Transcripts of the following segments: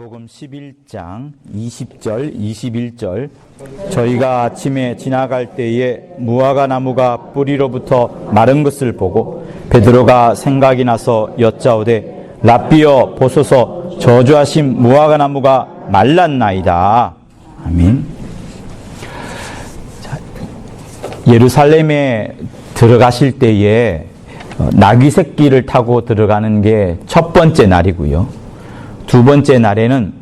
마가복음 11장 20절, 21절 저희가 아침에 지나갈 때에 무화과 나무가 뿌리로부터 마른 것을 보고 베드로가 생각이 나서 여짜오되 라비어 보소서 저주하신 무화과 나무가 말랐나이다. 아멘. 자, 예루살렘에 들어가실 때에 어, 나귀 새끼를 타고 들어가는 게 첫 번째 날이고요. 두 번째 날에는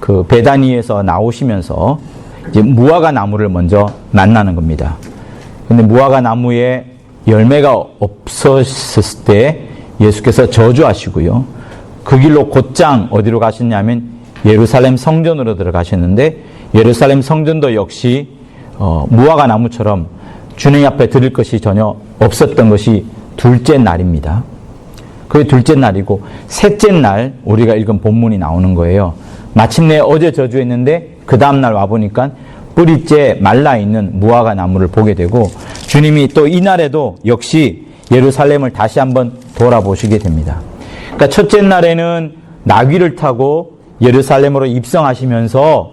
그 베다니에서 나오시면서 이제 무화과 나무를 먼저 만나는 겁니다. 근데 무화과 나무에 열매가 없었을 때 예수께서 저주하시고요. 그 길로 곧장 어디로 가셨냐면 예루살렘 성전으로 들어가셨는데 예루살렘 성전도 역시 어, 무화과 나무처럼 주님 앞에 드릴 것이 전혀 없었던 것이 둘째 날입니다. 그게 둘째 날이고 셋째 날 우리가 읽은 본문이 나오는 거예요. 마침내 어제 저주했는데 그 다음 날 와 보니까 뿌리째 말라 있는 무화과 나무를 보게 되고 주님이 또 이날에도 역시 예루살렘을 다시 한번 돌아보시게 됩니다. 그러니까 첫째 날에는 나귀를 타고 예루살렘으로 입성하시면서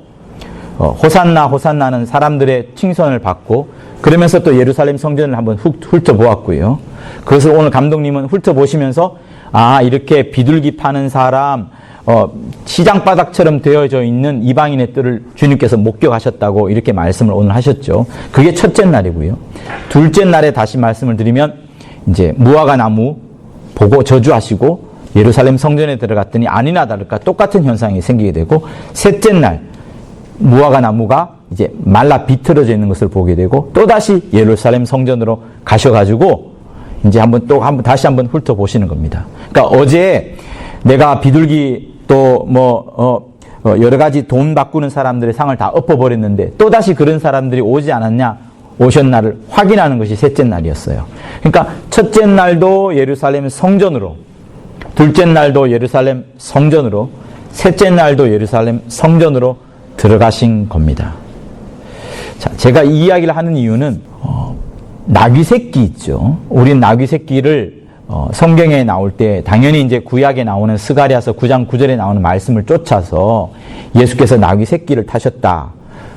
어, 호산나 호산나는 사람들의 칭선을 받고 그러면서 또 예루살렘 성전을 한번 훑어보았고요. 그것을 오늘 감독님은 훑어보시면서 아 이렇게 비둘기 파는 사람 어, 시장 바닥처럼 되어져 있는 이방인의 뜰을 주님께서 목격하셨다고 이렇게 말씀을 오늘 하셨죠. 그게 첫째 날이고요. 둘째 날에 다시 말씀을 드리면 이제 무화과 나무 보고 저주하시고 예루살렘 성전에 들어갔더니 아니나 다를까 똑같은 현상이 생기게 되고 셋째 날 무화과 나무가 이제 말라 비틀어져 있는 것을 보게 되고 또다시 예루살렘 성전으로 가셔가지고 이제 한번 또 한번 다시 한번 훑어보시는 겁니다. 그러니까 어제 내가 비둘기 또뭐 어, 어, 여러 가지 돈 바꾸는 사람들의 상을 다 엎어버렸는데 또다시 그런 사람들이 오지 않았냐 오셨나를 확인하는 것이 셋째 날이었어요. 그러니까 첫째 날도 예루살렘 성전으로 둘째 날도 예루살렘 성전으로 셋째 날도 예루살렘 성전으로 들어가신 겁니다. 자, 제가 이 이야기를 하는 이유는 어, 나귀 새끼 있죠. 우린 나귀 새끼를 어, 성경에 나올 때 당연히 이제 구약에 나오는 스가리아서 9장 9절에 나오는 말씀을 쫓아서 예수께서 나귀 새끼를 타셨다.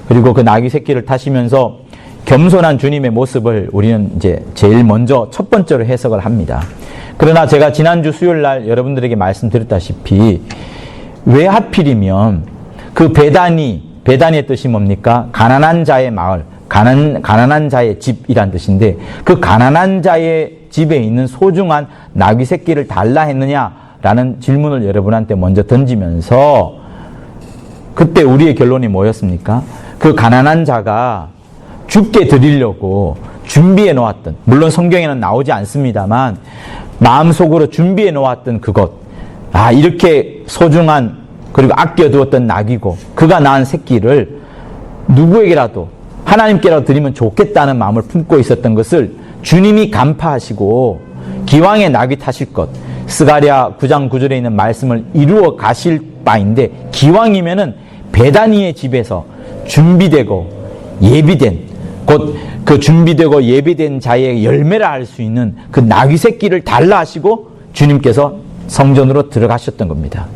그리고 그 나귀 새끼를 타시면서 겸손한 주님의 모습을 우리는 이제 제일 먼저 첫 번째로 해석을 합니다. 그러나 제가 지난주 수요일 날 여러분들에게 말씀드렸다시피 왜 하필이면 그 배단이 배단의 뜻이 뭡니까? 가난한 자의 마을, 가난, 가난한 자의 집이란 뜻인데 그 가난한 자의 집에 있는 소중한 나귀 새끼를 달라 했느냐라는 질문을 여러분한테 먼저 던지면서 그때 우리의 결론이 뭐였습니까? 그 가난한 자가 죽게 드리려고 준비해 놓았던 물론 성경에는 나오지 않습니다만 마음속으로 준비해 놓았던 그것 아 이렇게 소중한 그리고 아껴두었던 낙이고 그가 낳은 새끼를 누구에게라도 하나님께라도 드리면 좋겠다는 마음을 품고 있었던 것을 주님이 간파하시고 기왕에 낙이 타실 것 스가랴 9장 9절에 있는 말씀을 이루어 가실 바인데 기왕이면은 베다니의 집에서 준비되고 예비된 곧 그 준비되고 예비된 자의 열매를 알수 있는 그 나귀 새끼를 달라 하시고 주님께서 성전으로 들어가셨던 겁니다.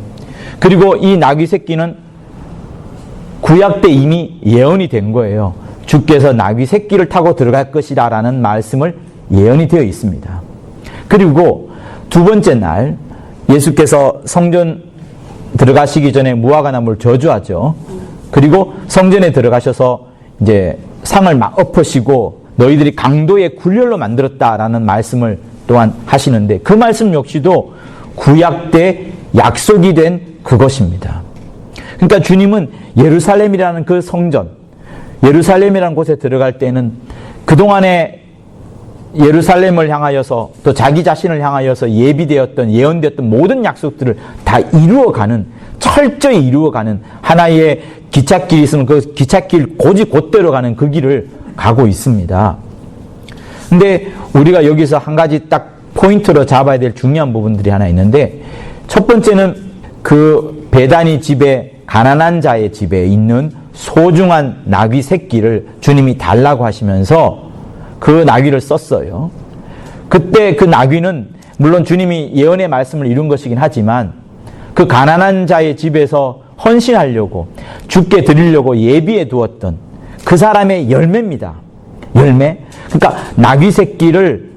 그리고 이 나귀 새끼는 구약 때 이미 예언이 된 거예요. 주께서 나귀 새끼를 타고 들어갈 것이라라는 말씀을 예언이 되어 있습니다. 그리고 두 번째 날 예수께서 성전 들어가시기 전에 무화과 나무를 저주하죠. 그리고 성전에 들어가셔서 이제 상을 막 엎으시고 너희들이 강도의 굴렬로 만들었다라는 말씀을 또한 하시는데 그 말씀 역시도 구약 때 약속이 된 그것입니다. 그러니까 주님은 예루살렘이라는 그 성전, 예루살렘이라는 곳에 들어갈 때는 그동안에 예루살렘을 향하여서 또 자기 자신을 향하여서 예비되었던 예언되었던 모든 약속들을 다 이루어가는 철저히 이루어가는 하나의 기찻길이 있으면 그 기찻길 고지 곧대로 가는 그 길을 가고 있습니다. 근데 우리가 여기서 한 가지 딱 포인트로 잡아야 될 중요한 부분들이 하나 있는데 첫 번째는 그 배단이 집에 가난한 자의 집에 있는 소중한 나귀 새끼를 주님이 달라고 하시면서 그 나귀를 썼어요. 그때 그 나귀는 물론 주님이 예언의 말씀을 이룬 것이긴 하지만 그 가난한 자의 집에서 헌신하려고 죽게 드리려고 예비해 두었던 그 사람의 열매입니다. 열매. 그러니까 나귀 새끼를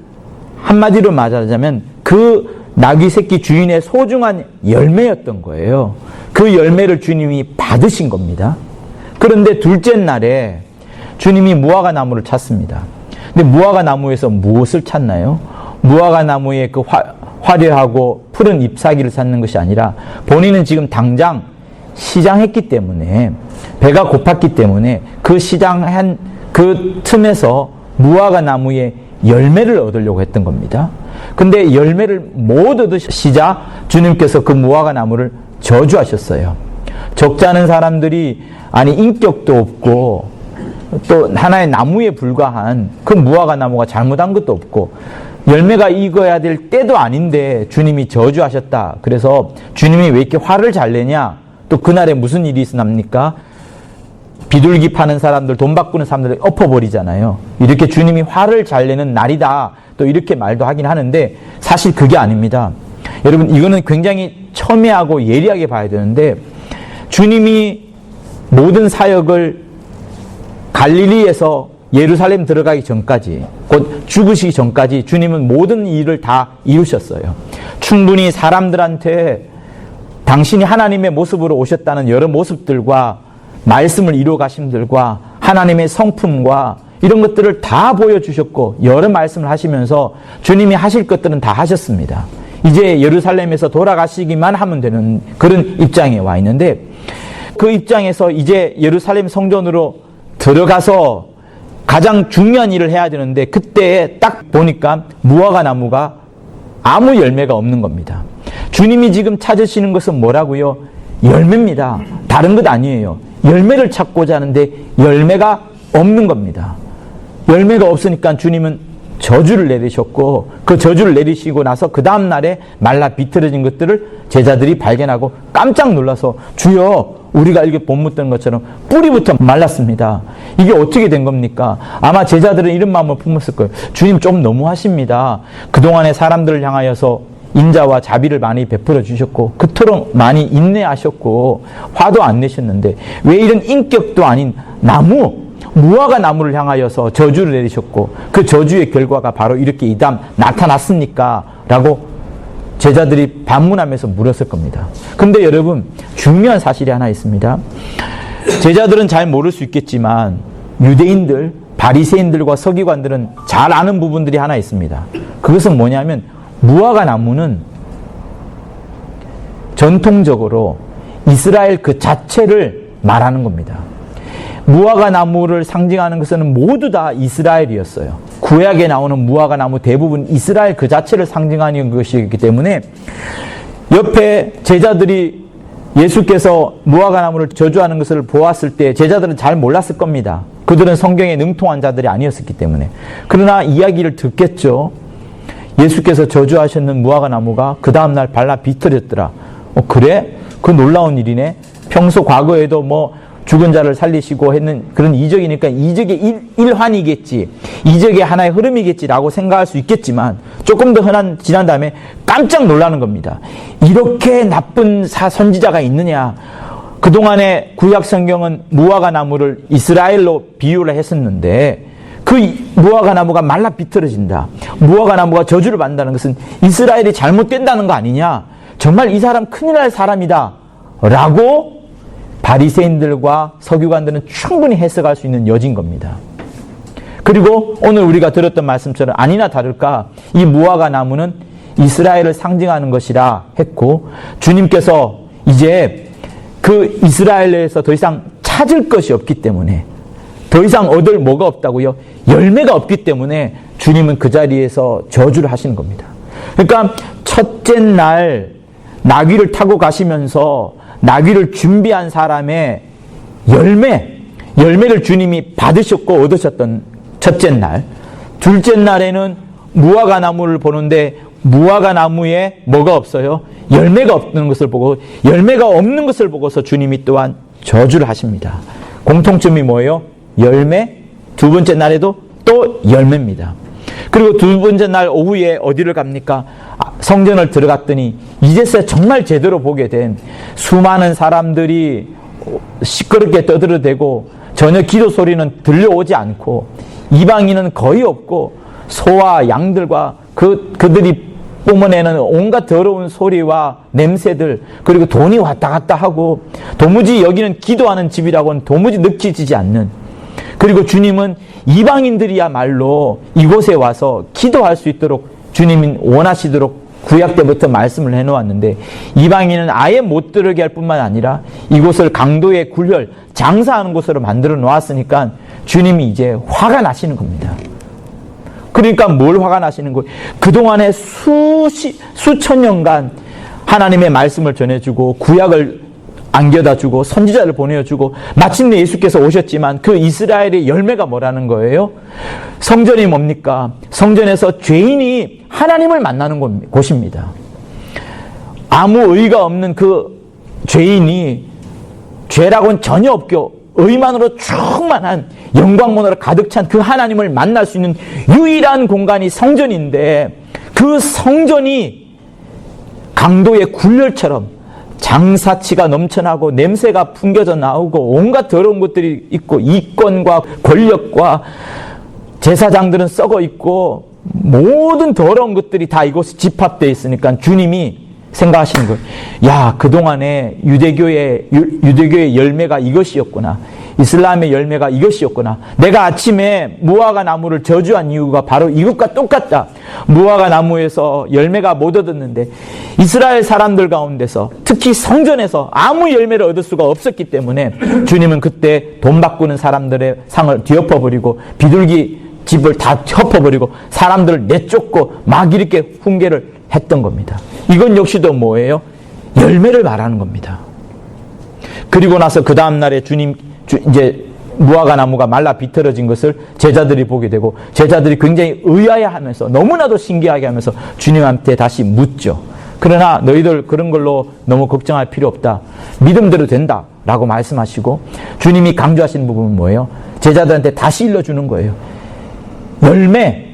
한마디로 말하자면 그 나귀 새끼 주인의 소중한 열매였던 거예요. 그 열매를 주님이 받으신 겁니다. 그런데 둘째 날에 주님이 무화과 나무를 찾습니다. 근데 무화과 나무에서 무엇을 찾나요? 무화과 나무의 그 화, 화려하고 푸른 잎사귀를 찾는 것이 아니라 본인은 지금 당장 시장했기 때문에 배가 고팠기 때문에 그 시장한 그 틈에서 무화과 나무의 열매를 얻으려고 했던 겁니다. 근데 열매를 못 얻으시자 주님께서 그 무화과 나무를 저주하셨어요. 적잖은 사람들이 아니 인격도 없고 또 하나의 나무에 불과한 그 무화과 나무가 잘못한 것도 없고 열매가 익어야 될 때도 아닌데 주님이 저주하셨다. 그래서 주님이 왜 이렇게 화를 잘 내냐? 또 그날에 무슨 일이 있습니까? 비둘기 파는 사람들, 돈 바꾸는 사람들 엎어버리잖아요. 이렇게 주님이 화를 잘 내는 날이다. 또 이렇게 말도 하긴 하는데 사실 그게 아닙니다. 여러분, 이거는 굉장히 첨예하고 예리하게 봐야 되는데 주님이 모든 사역을 갈릴리에서 예루살렘 들어가기 전까지 곧 죽으시기 전까지 주님은 모든 일을 다 이루셨어요. 충분히 사람들한테 당신이 하나님의 모습으로 오셨다는 여러 모습들과 말씀을 이루어 가심들과 하나님의 성품과 이런 것들을 다 보여주셨고 여러 말씀을 하시면서 주님이 하실 것들은 다 하셨습니다. 이제 예루살렘에서 돌아가시기만 하면 되는 그런 입장에 와 있는데 그 입장에서 이제 예루살렘 성전으로 들어가서 가장 중요한 일을 해야 되는데 그때 딱 보니까 무화과 나무가 아무 열매가 없는 겁니다. 주님이 지금 찾으시는 것은 뭐라고요? 열매입니다. 다른 것 아니에요. 열매를 찾고자 하는데 열매가 없는 겁니다. 열매가 없으니까 주님은 저주를 내리셨고 그 저주를 내리시고 나서 그 다음 날에 말라 비틀어진 것들을 제자들이 발견하고 깜짝 놀라서 주여 우리가 이렇게 못 묻던 것처럼 뿌리부터 말랐습니다. 이게 어떻게 된 겁니까? 아마 제자들은 이런 마음을 품었을 거예요. 주님 좀 너무하십니다. 그동안에 사람들을 향하여서 인자와 자비를 많이 베풀어 주셨고 그토록 많이 인내하셨고 화도 안 내셨는데 왜 이런 인격도 아닌 나무 무화과 나무를 향하여서 저주를 내리셨고 그 저주의 결과가 바로 이렇게 이담 나타났습니까? 라고 제자들이 반문하면서 물었을 겁니다. 근데 여러분 중요한 사실이 하나 있습니다. 제자들은 잘 모를 수 있겠지만 유대인들, 바리새인들과 서기관들은 잘 아는 부분들이 하나 있습니다. 그것은 뭐냐면 무화과 나무는 전통적으로 이스라엘 그 자체를 말하는 겁니다. 무화과 나무를 상징하는 것은 모두 다 이스라엘이었어요. 구약에 나오는 무화과 나무 대부분 이스라엘 그 자체를 상징하는 것이기 때문에 옆에 제자들이 예수께서 무화과 나무를 저주하는 것을 보았을 때 제자들은 잘 몰랐을 겁니다. 그들은 성경에 능통한 자들이 아니었기 때문에. 그러나 이야기를 듣겠죠. 예수께서 저주하셨는 무화과 나무가 그 다음날 발라 비틀었더라. 어, 그래? 그 놀라운 일이네. 평소 과거에도 뭐 죽은 자를 살리시고 했는 그런 이적이니까 이적의 일, 일환이겠지. 이적의 하나의 흐름이겠지라고 생각할 수 있겠지만 조금 더 흔한 지난 다음에 깜짝 놀라는 겁니다. 이렇게 나쁜 사 선지자가 있느냐. 그동안에 구약 성경은 무화과 나무를 이스라엘로 비유를 했었는데 그 무화과 나무가 말라 비틀어진다. 무화과 나무가 저주를 받는다는 것은 이스라엘이 잘못된다는 거 아니냐? 정말 이 사람 큰일 날 사람이다. 라고 바리새인들과 서기관들은 충분히 해석할 수 있는 여진 겁니다. 그리고 오늘 우리가 들었던 말씀처럼 아니나 다를까 이 무화과 나무는 이스라엘을 상징하는 것이라 했고 주님께서 이제 그 이스라엘에서 더 이상 찾을 것이 없기 때문에 더 이상 얻을 뭐가 없다고요? 열매가 없기 때문에 주님은 그 자리에서 저주를 하시는 겁니다. 그러니까 첫째 날 나귀를 타고 가시면서 나귀를 준비한 사람의 열매, 열매를 주님이 받으셨고 얻으셨던 첫째 날. 둘째 날에는 무화과 나무를 보는데 무화과 나무에 뭐가 없어요? 열매가 없는 것을 보고 열매가 없는 것을 보고서 주님이 또한 저주를 하십니다. 공통점이 뭐예요? 열매. 두 번째 날에도 또 열매입니다. 그리고 두 번째 날 오후에 어디를 갑니까? 아, 성전을 들어갔더니 이제서야 정말 제대로 보게 된 수많은 사람들이 시끄럽게 떠들어대고 전혀 기도 소리는 들려오지 않고 이방인은 거의 없고 소와 양들과 그 그들이 뿜어내는 온갖 더러운 소리와 냄새들 그리고 돈이 왔다 갔다 하고 도무지 여기는 기도하는 집이라고는 도무지 느껴지지 않는 그리고 주님은 이방인들이야말로 이곳에 와서 기도할 수 있도록 주님이 원하시도록 구약 때부터 말씀을 해놓았는데 이방인은 아예 못 들어게 할 뿐만 아니라 이곳을 강도의 굴혈 장사하는 곳으로 만들어 놓았으니까 주님이 이제 화가 나시는 겁니다. 그러니까 뭘 화가 나시는 거예요? 그동안에 수시, 수천 년간 하나님의 말씀을 전해주고 구약을 안겨다 주고 선지자를 보내주고 마침내 예수께서 오셨지만 그 이스라엘의 열매가 뭐라는 거예요? 성전이 뭡니까? 성전에서 죄인이 하나님을 만나는 곳입니다. 아무 의가 없는 그 죄인이 죄라고는 전혀 없고 의만으로 충만한 영광문으로 가득 찬 그 하나님을 만날 수 있는 유일한 공간이 성전인데 그 성전이 강도의 굴열처럼 장사치가 넘쳐나고 냄새가 풍겨져 나오고 온갖 더러운 것들이 있고 이권과 권력과 제사장들은 썩어 있고 모든 더러운 것들이 다 이곳에 집합되어 있으니까 주님이 생각하시는 거예요. 야, 그동안에 유대교의, 유 대교의 열매가 이것이었구나. 이슬람의 열매가 이것이었구나. 내가 아침에 무화과 나무를 저주한 이유가 바로 이것과 똑같다. 무화과 나무에서 열매가 못 얻었는데 이스라엘 사람들 가운데서 특히 성전에서 아무 열매를 얻을 수가 없었기 때문에 주님은 그때 돈 바꾸는 사람들의 상을 뒤엎어버리고 비둘기 집을 다 덮어버리고 사람들을 내쫓고 막 이렇게 훈계를 했던 겁니다. 이건 역시도 뭐예요? 열매를 말하는 겁니다. 그리고 나서 그 다음 날에 주님, 이제 무화과 나무가 말라 비틀어진 것을 제자들이 보게 되고 제자들이 굉장히 의아해 하면서 너무나도 신기하게 하면서 주님한테 다시 묻죠. 그러나 너희들 그런 걸로 너무 걱정할 필요 없다. 믿음대로 된다. 라고 말씀하시고 주님이 강조하시는 부분은 뭐예요? 제자들한테 다시 일러주는 거예요. 열매,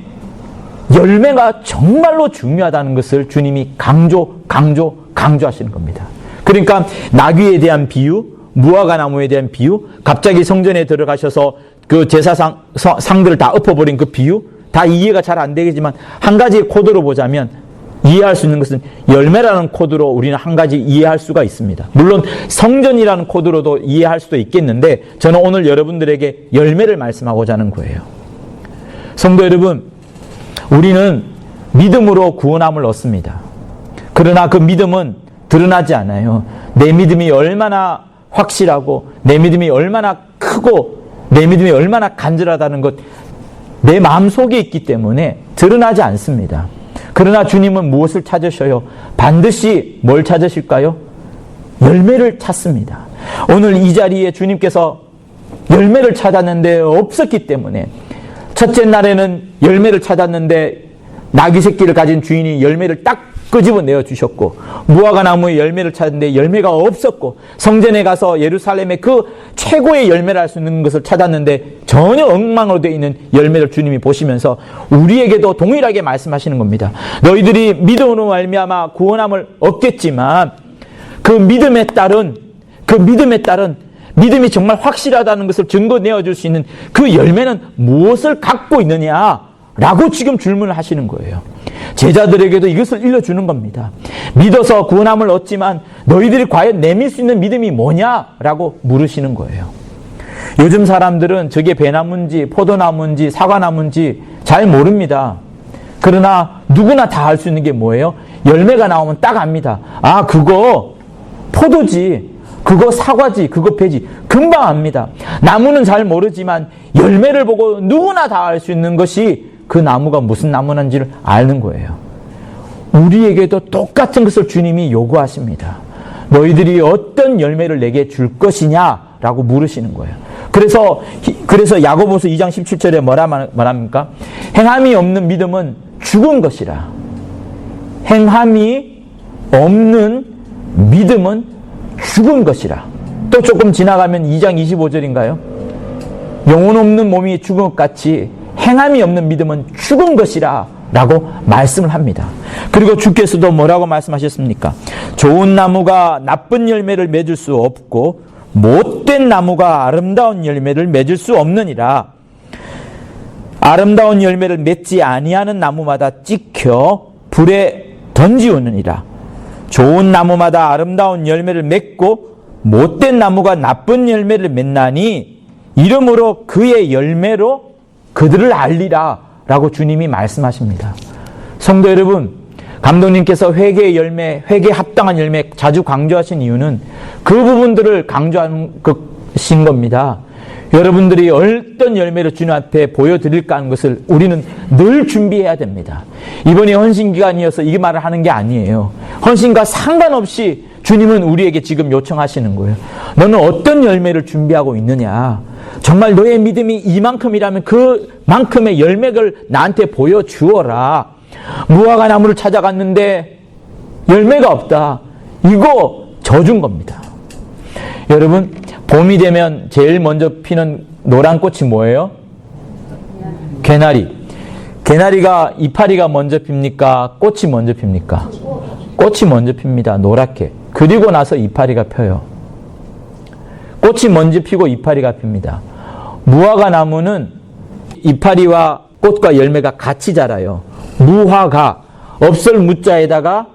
열매가 정말로 중요하다는 것을 주님이 강조, 강조, 강조하시는 겁니다. 그러니까 나귀에 대한 비유, 무화과 나무에 대한 비유, 갑자기 성전에 들어가셔서 그 제사상 상들을 다 엎어버린 그 비유, 다 이해가 잘 안 되겠지만 한 가지 코드로 보자면 이해할 수 있는 것은 열매라는 코드로 우리는 한 가지 이해할 수가 있습니다. 물론 성전이라는 코드로도 이해할 수도 있겠는데 저는 오늘 여러분들에게 열매를 말씀하고자 하는 거예요. 성도 여러분, 우리는 믿음으로 구원함을 얻습니다. 그러나 그 믿음은 드러나지 않아요. 내 믿음이 얼마나 확실하고 내 믿음이 얼마나 크고 내 믿음이 얼마나 간절하다는 것 내 마음 속에 있기 때문에 드러나지 않습니다. 그러나 주님은 무엇을 찾으셔요? 반드시 뭘 찾으실까요? 열매를 찾습니다. 오늘 이 자리에 주님께서 열매를 찾았는데 없었기 때문에 첫째 날에는 열매를 찾았는데 나귀 새끼를 가진 주인이 열매를 딱 끄집어 내어 주셨고 무화과 나무의 열매를 찾았는데 열매가 없었고 성전에 가서 예루살렘의 그 최고의 열매를 할 수 있는 것을 찾았는데 전혀 엉망으로 되어 있는 열매를 주님이 보시면서 우리에게도 동일하게 말씀하시는 겁니다. 너희들이 믿음으로 말미암아 구원함을 얻겠지만 그 믿음에 따른 그 믿음에 따른 믿음이 정말 확실하다는 것을 증거 내어줄 수 있는 그 열매는 무엇을 갖고 있느냐 라고 지금 질문을 하시는 거예요. 제자들에게도 이것을 일러주는 겁니다. 믿어서 구원함을 얻지만 너희들이 과연 내밀 수 있는 믿음이 뭐냐 라고 물으시는 거예요. 요즘 사람들은 저게 배나무인지 포도나무인지 사과나무인지 잘 모릅니다. 그러나 누구나 다 알 수 있는 게 뭐예요? 열매가 나오면 딱 압니다. 아, 그거 포도지. 그거 사과지, 그거 배지. 금방 압니다. 나무는 잘 모르지만 열매를 보고 누구나 다 알 수 있는 것이 그 나무가 무슨 나무인지를 아는 거예요. 우리에게도 똑같은 것을 주님이 요구하십니다. 너희들이 어떤 열매를 내게 줄 것이냐라고 물으시는 거예요. 그래서 그래서 야고보서 2장 17절에 뭐라 말합니까? 행함이 없는 믿음은 죽은 것이라. 행함이 없는 믿음은 죽은 것이라. 또 조금 지나가면 2장 25절인가요? 영혼 없는 몸이 죽은 것 같이 행함이 없는 믿음은 죽은 것이라 라고 말씀을 합니다. 그리고 주께서도 뭐라고 말씀하셨습니까? 좋은 나무가 나쁜 열매를 맺을 수 없고 못된 나무가 아름다운 열매를 맺을 수 없느니라. 아름다운 열매를 맺지 아니하는 나무마다 찍혀 불에 던지우느니라. 좋은 나무마다 아름다운 열매를 맺고 못된 나무가 나쁜 열매를 맺나니 이름으로 그의 열매로 그들을 알리라 라고 주님이 말씀하십니다. 성도 여러분, 감독님께서 회개의 열매, 회개에 합당한 열매 자주 강조하신 이유는 그 부분들을 강조하는 것인 겁니다. 여러분들이 어떤 열매를 주님 앞에 보여드릴까 하는 것을 우리는 늘 준비해야 됩니다. 이번이 헌신 기간이어서 이 말을 하는 게 아니에요. 헌신과 상관없이 주님은 우리에게 지금 요청하시는 거예요. 너는 어떤 열매를 준비하고 있느냐? 정말 너의 믿음이 이만큼이라면 그만큼의 열매를 나한테 보여주어라. 무화과 나무를 찾아갔는데 열매가 없다. 이거 져준 겁니다. 여러분, 봄이 되면 제일 먼저 피는 노란 꽃이 뭐예요? 개나리. 개나리가 이파리가 먼저 핍니까? 꽃이 먼저 핍니까? 꽃이 먼저 핍니다. 노랗게. 그리고 나서 이파리가 펴요. 꽃이 먼저 피고 이파리가 핍니다. 무화과 나무는 이파리와 꽃과 열매가 같이 자라요. 무화과 없을 무자에다가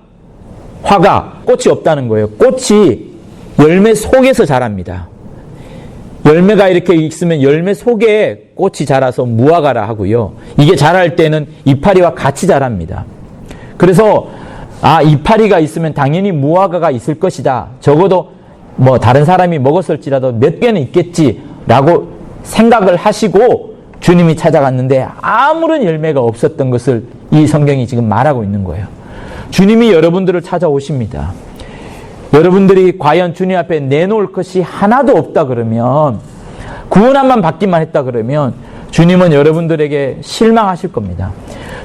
화가 꽃이 없다는 거예요. 꽃이 열매 속에서 자랍니다. 열매가 이렇게 있으면 열매 속에 꽃이 자라서 무화과라 하고요. 이게 자랄 때는 이파리와 같이 자랍니다. 그래서 아 이파리가 있으면 당연히 무화과가 있을 것이다. 적어도 뭐 다른 사람이 먹었을지라도 몇 개는 있겠지라고 생각을 하시고 주님이 찾아갔는데 아무런 열매가 없었던 것을 이 성경이 지금 말하고 있는 거예요. 주님이 여러분들을 찾아오십니다. 여러분들이 과연 주님 앞에 내놓을 것이 하나도 없다 그러면 구원함만 받기만 했다 그러면 주님은 여러분들에게 실망하실 겁니다.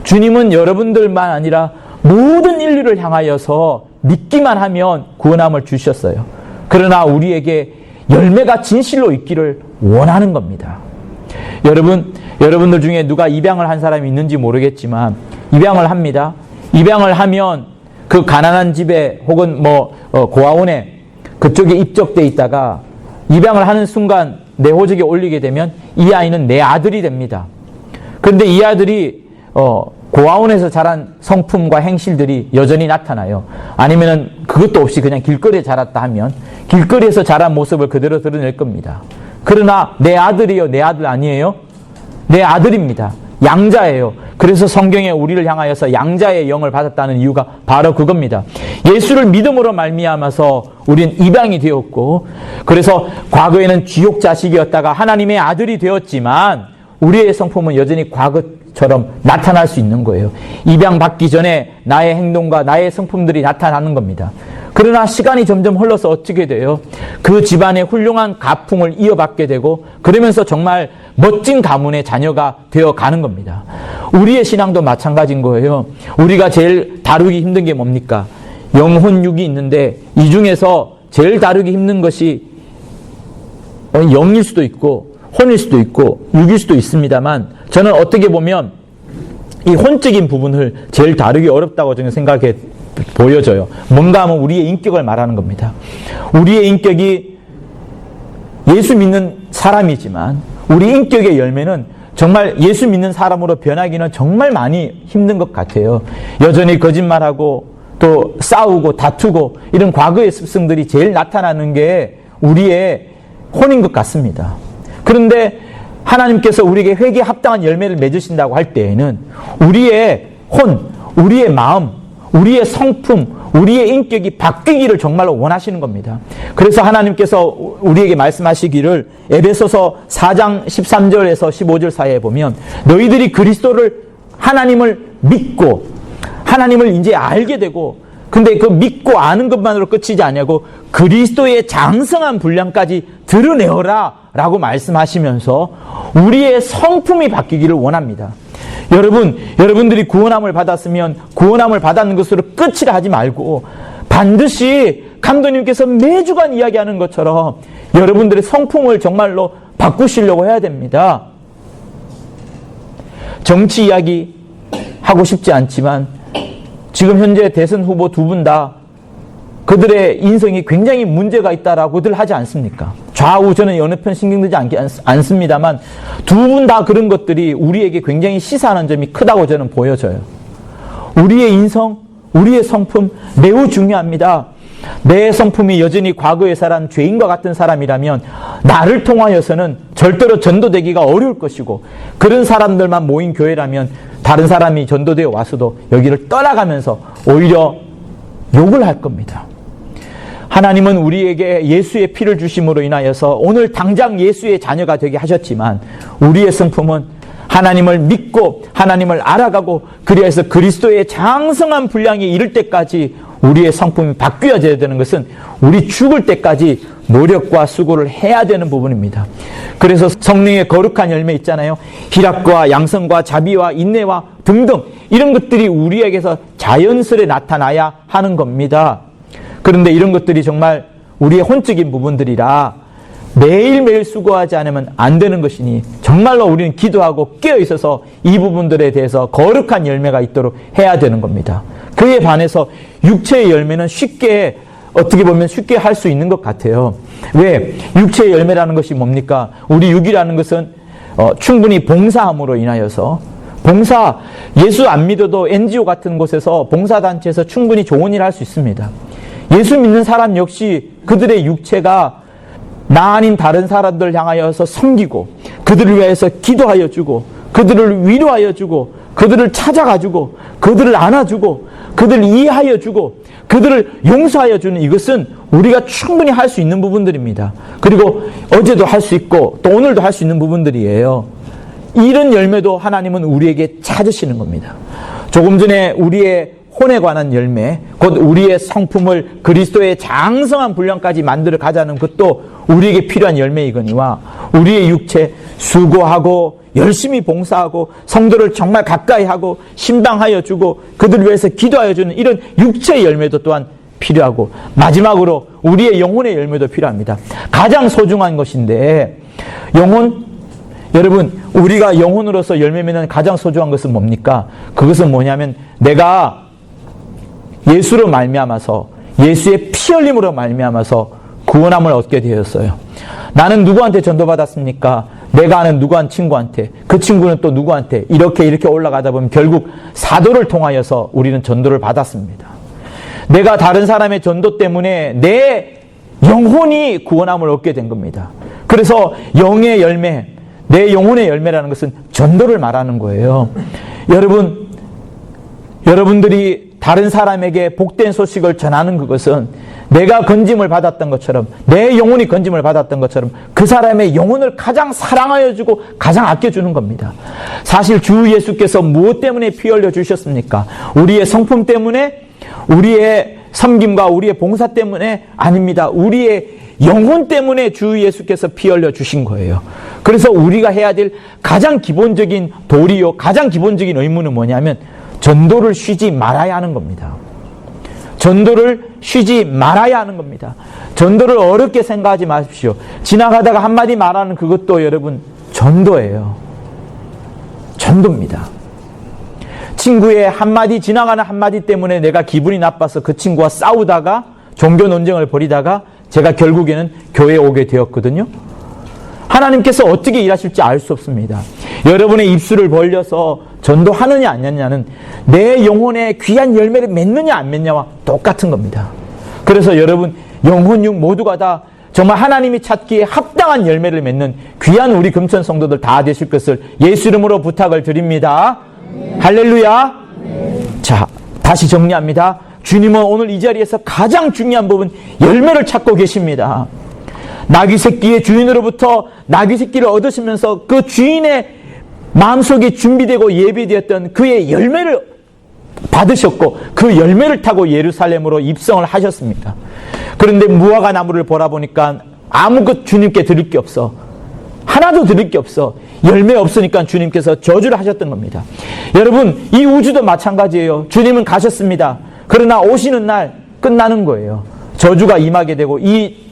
주님은 여러분들만 아니라 모든 인류를 향하여서 믿기만 하면 구원함을 주셨어요. 그러나 우리에게 열매가 진실로 있기를 원하는 겁니다. 여러분, 여러분들 중에 누가 입양을 한 사람이 있는지 모르겠지만 입양을 합니다. 입양을 하면 그 가난한 집에 혹은 뭐 어, 고아원에 그쪽에 입적돼 있다가 입양을 하는 순간 내 호적에 올리게 되면 이 아이는 내 아들이 됩니다. 그런데 이 아들이 어, 고아원에서 자란 성품과 행실들이 여전히 나타나요. 아니면은 그것도 없이 그냥 길거리에 자랐다 하면 길거리에서 자란 모습을 그대로 드러낼 겁니다. 그러나 내 아들이요, 내 아들 아니에요? 내 아들입니다. 양자예요. 그래서 성경에 우리를 향하여서 양자의 영을 받았다는 이유가 바로 그겁니다. 예수를 믿음으로 말미암아서 우린 입양이 되었고 그래서 과거에는 쥐욕 자식이었다가 하나님의 아들이 되었지만 우리의 성품은 여전히 과거처럼 나타날 수 있는 거예요. 입양 받기 전에 나의 행동과 나의 성품들이 나타나는 겁니다. 그러나 시간이 점점 흘러서 어떻게 돼요? 그 집안의 훌륭한 가풍을 이어받게 되고 그러면서 정말 멋진 가문의 자녀가 되어 가는 겁니다. 우리의 신앙도 마찬가지인 거예요. 우리가 제일 다루기 힘든 게 뭡니까? 영혼 육이 있는데 이 중에서 제일 다루기 힘든 것이 영일 수도 있고 혼일 수도 있고 육일 수도 있습니다만 저는 어떻게 보면 이 혼적인 부분을 제일 다루기 어렵다고 저는 생각해 보여져요. 뭔가 하면 우리의 인격을 말하는 겁니다. 우리의 인격이 예수 믿는 사람이지만 우리 인격의 열매는 정말 예수 믿는 사람으로 변하기는 정말 많이 힘든 것 같아요. 여전히 거짓말하고 또 싸우고 다투고 이런 과거의 습성들이 제일 나타나는 게 우리의 혼인 것 같습니다. 그런데 하나님께서 우리에게 회개에 합당한 열매를 맺으신다고 할 때에는 우리의 혼, 우리의 마음, 우리의 성품, 우리의 인격이 바뀌기를 정말로 원하시는 겁니다. 그래서 하나님께서 우리에게 말씀하시기를 에베소서 4장 13절에서 15절 사이에 보면 너희들이 그리스도를 하나님을 믿고 하나님을 이제 알게 되고 근데 그 믿고 아는 것만으로 끝이지 아니고 그리스도의 장성한 분량까지 드러내어라 라고 말씀하시면서 우리의 성품이 바뀌기를 원합니다. 여러분, 여러분들이 구원함을 받았으면 구원함을 받았는 것으로 끝이라 하지 말고 반드시 감독님께서 매주간 이야기하는 것처럼 여러분들의 성품을 정말로 바꾸시려고 해야 됩니다. 정치 이야기 하고 싶지 않지만 지금 현재 대선 후보 두 분 다 그들의 인성이 굉장히 문제가 있다라고들 하지 않습니까? 좌우 저는 어느 편 신경 들지 않, 않습니다만 두 분 다 그런 것들이 우리에게 굉장히 시사하는 점이 크다고 저는 보여져요. 우리의 인성, 우리의 성품 매우 중요합니다. 내 성품이 여전히 과거의 사람, 죄인과 같은 사람이라면 나를 통하여서는 절대로 전도되기가 어려울 것이고 그런 사람들만 모인 교회라면 다른 사람이 전도되어 와서도 여기를 떠나가면서 오히려 욕을 할 겁니다. 하나님은 우리에게 예수의 피를 주심으로 인하여서 오늘 당장 예수의 자녀가 되게 하셨지만 우리의 성품은 하나님을 믿고 하나님을 알아가고 그리해서 그리스도의 장성한 분량에 이를 때까지 우리의 성품이 바뀌어져야 되는 것은 우리 죽을 때까지 노력과 수고를 해야 되는 부분입니다. 그래서 성령의 거룩한 열매 있잖아요. 희락과 양성과 자비와 인내와 등등 이런 것들이 우리에게서 자연스레 나타나야 하는 겁니다. 그런데 이런 것들이 정말 우리의 혼적인 부분들이라 매일매일 수고하지 않으면 안 되는 것이니 정말로 우리는 기도하고 깨어 있어서 이 부분들에 대해서 거룩한 열매가 있도록 해야 되는 겁니다. 그에 반해서 육체의 열매는 쉽게 어떻게 보면 쉽게 할 수 있는 것 같아요. 왜? 육체의 열매라는 것이 뭡니까? 우리 육이라는 것은 어, 충분히 봉사함으로 인하여서 봉사 예수 안 믿어도 NGO 같은 곳에서 봉사단체에서 충분히 좋은 일을 할수 있습니다. 예수 믿는 사람 역시 그들의 육체가 나 아닌 다른 사람들 향하여서 섬기고 그들을 위해서 기도하여 주고 그들을 위로하여 주고 그들을 찾아가 주고 그들을 안아주고 그들을 이해하여 주고 그들을 용서하여 주는 이것은 우리가 충분히 할 수 있는 부분들입니다. 그리고 어제도 할 수 있고 또 오늘도 할 수 있는 부분들이에요. 이런 열매도 하나님은 우리에게 찾으시는 겁니다. 조금 전에 우리의 혼에 관한 열매, 곧 우리의 성품을 그리스도의 장성한 분량까지 만들어 가자는 것도 우리에게 필요한 열매이거니와 우리의 육체 수고하고 열심히 봉사하고 성도를 정말 가까이 하고 신방하여 주고 그들을 위해서 기도하여 주는 이런 육체의 열매도 또한 필요하고 마지막으로 우리의 영혼의 열매도 필요합니다. 가장 소중한 것인데 영혼 여러분 우리가 영혼으로서 열매 맺는 가장 소중한 것은 뭡니까? 그것은 뭐냐면 내가 예수로 말미암아서 예수의 피 흘림으로 말미암아서 구원함을 얻게 되었어요. 나는 누구한테 전도받았습니까? 내가 아는 누구한 친구한테, 그 친구는 또 누구한테 이렇게 이렇게 올라가다 보면 결국 사도를 통하여서 우리는 전도를 받았습니다. 내가 다른 사람의 전도 때문에 내 영혼이 구원함을 얻게 된 겁니다. 그래서 영의 열매, 내 영혼의 열매라는 것은 전도를 말하는 거예요. 여러분, 여러분들이 다른 사람에게 복된 소식을 전하는 그것은 내가 건짐을 받았던 것처럼 내 영혼이 건짐을 받았던 것처럼 그 사람의 영혼을 가장 사랑하여 주고 가장 아껴 주는 겁니다. 사실 주 예수께서 무엇 때문에 피 흘려 주셨습니까? 우리의 성품 때문에 우리의 섬김과 우리의 봉사 때문에 아닙니다. 우리의 영혼 때문에 주 예수께서 피 흘려 주신 거예요. 그래서 우리가 해야 될 가장 기본적인 도리요, 가장 기본적인 의무는 뭐냐면 전도를 쉬지 말아야 하는 겁니다. 전도를 쉬지 말아야 하는 겁니다. 전도를 어렵게 생각하지 마십시오. 지나가다가 한마디 말하는 그것도 여러분 전도예요. 전도입니다. 친구의 한마디 지나가는 한마디 때문에 내가 기분이 나빠서 그 친구와 싸우다가 종교 논쟁을 벌이다가 제가 결국에는 교회에 오게 되었거든요. 하나님께서 어떻게 일하실지 알 수 없습니다. 여러분의 입술을 벌려서 전도하느냐 안 하느냐는 내 영혼의 귀한 열매를 맺느냐 안 맺냐와 똑같은 겁니다. 그래서 여러분 영혼육 모두가 다 정말 하나님이 찾기에 합당한 열매를 맺는 귀한 우리 금천 성도들 다 되실 것을 예수 이름으로 부탁을 드립니다. 네. 할렐루야. 네. 자, 다시 정리합니다. 주님은 오늘 이 자리에서 가장 중요한 부분 열매를 찾고 계십니다. 나귀 새끼의 주인으로부터 나귀 새끼를 얻으시면서 그 주인의 마음속에 준비되고 예비되었던 그의 열매를 받으셨고 그 열매를 타고 예루살렘으로 입성을 하셨습니다. 그런데 무화과 나무를 보라 보니까 아무것 주님께 드릴 게 없어. 하나도 드릴 게 없어. 열매 없으니까 주님께서 저주를 하셨던 겁니다. 여러분, 이 우주도 마찬가지예요. 주님은 가셨습니다. 그러나 오시는 날 끝나는 거예요. 저주가 임하게 되고 이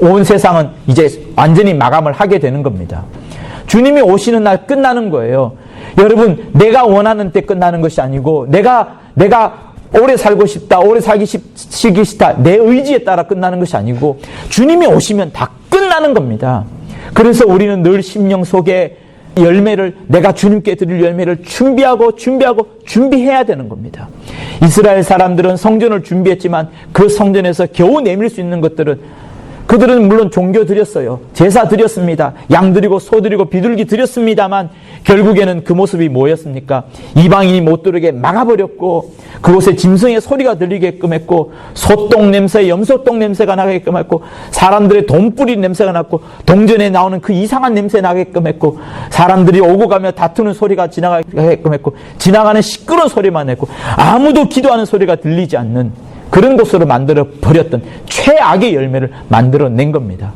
온 세상은 이제 완전히 마감을 하게 되는 겁니다. 주님이 오시는 날 끝나는 거예요. 여러분, 내가 원하는 때 끝나는 것이 아니고, 내가, 내가 오래 살고 싶다, 오래 살기 싶, 시기 싫다, 내 의지에 따라 끝나는 것이 아니고, 주님이 오시면 다 끝나는 겁니다. 그래서 우리는 늘 심령 속에 열매를, 내가 주님께 드릴 열매를 준비하고, 준비하고, 준비해야 되는 겁니다. 이스라엘 사람들은 성전을 준비했지만, 그 성전에서 겨우 내밀 수 있는 것들은 그들은 물론 종교 드렸어요. 제사 드렸습니다. 양 드리고 소 드리고 비둘기 드렸습니다만 결국에는 그 모습이 뭐였습니까? 이방인이 못 들게 막아버렸고 그곳에 짐승의 소리가 들리게끔 했고 소똥 냄새, 염소똥 냄새가 나게끔 했고 사람들의 돈뿌리 냄새가 났고 동전에 나오는 그 이상한 냄새 나게끔 했고 사람들이 오고 가며 다투는 소리가 지나가게끔 했고 지나가는 시끄러운 소리만 했고 아무도 기도하는 소리가 들리지 않는 그런 곳으로 만들어 버렸던 최악의 열매를 만들어 낸 겁니다.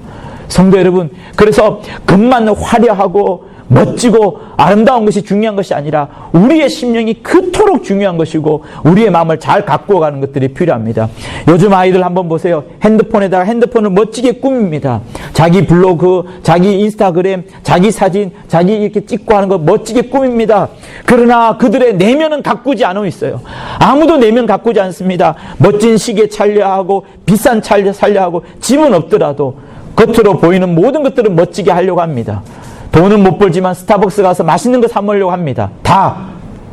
성도 여러분, 그래서 금만 화려하고 멋지고 아름다운 것이 중요한 것이 아니라 우리의 심령이 그토록 중요한 것이고 우리의 마음을 잘 가꾸어 가는 것들이 필요합니다. 요즘 아이들 한번 보세요. 핸드폰에다가 핸드폰을 멋지게 꾸밉니다. 자기 블로그, 자기 인스타그램, 자기 사진, 자기 이렇게 찍고 하는 거 멋지게 꾸밉니다. 그러나 그들의 내면은 가꾸지 않고 있어요. 아무도 내면 가꾸지 않습니다. 멋진 시계 찰려 하고 비싼 찰려 살려 하고 집은 없더라도 겉으로 보이는 모든 것들은 멋지게 하려고 합니다. 돈은 못 벌지만 스타벅스 가서 맛있는 거 사 먹으려고 합니다. 다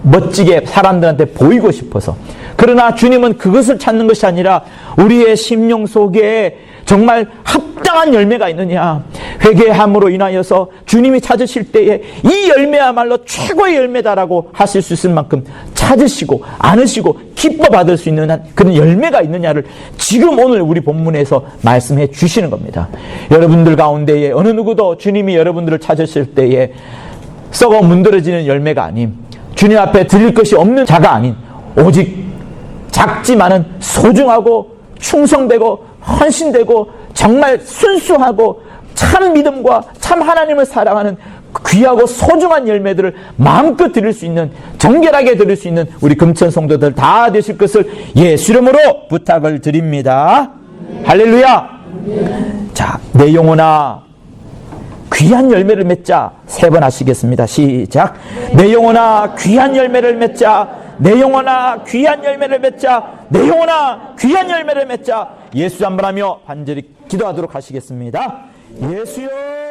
멋지게 사람들한테 보이고 싶어서. 그러나 주님은 그것을 찾는 것이 아니라 우리의 심령 속에 정말 합당한 열매가 있느냐. 회개함으로 인하여서 주님이 찾으실 때에 이 열매야말로 최고의 열매다라고 하실 수 있을 만큼 찾으시고 안으시고 기뻐 받을 수 있는 한 그런 열매가 있느냐를 지금 오늘 우리 본문에서 말씀해 주시는 겁니다. 여러분들 가운데에 어느 누구도 주님이 여러분들을 찾으실 때에 썩어 문드러지는 열매가 아님 주님 앞에 드릴 것이 없는 자가 아닌 오직 작지만은 소중하고 충성되고 헌신되고 정말 순수하고 참 믿음과 참 하나님을 사랑하는 귀하고 소중한 열매들을 마음껏 드릴 수 있는 정결하게 드릴 수 있는 우리 금천 성도들 다 되실 것을 예수 이름으로 부탁을 드립니다. 할렐루야. 자, 내 영혼아 귀한 열매를 맺자 세 번 하시겠습니다. 시작. 내 영혼아 귀한 열매를 맺자. 내 영혼아 귀한 열매를 맺자. 내 영혼아 귀한 열매를 맺자. 예수 한번 하며 반절히 기도하도록 하시겠습니다. 예수여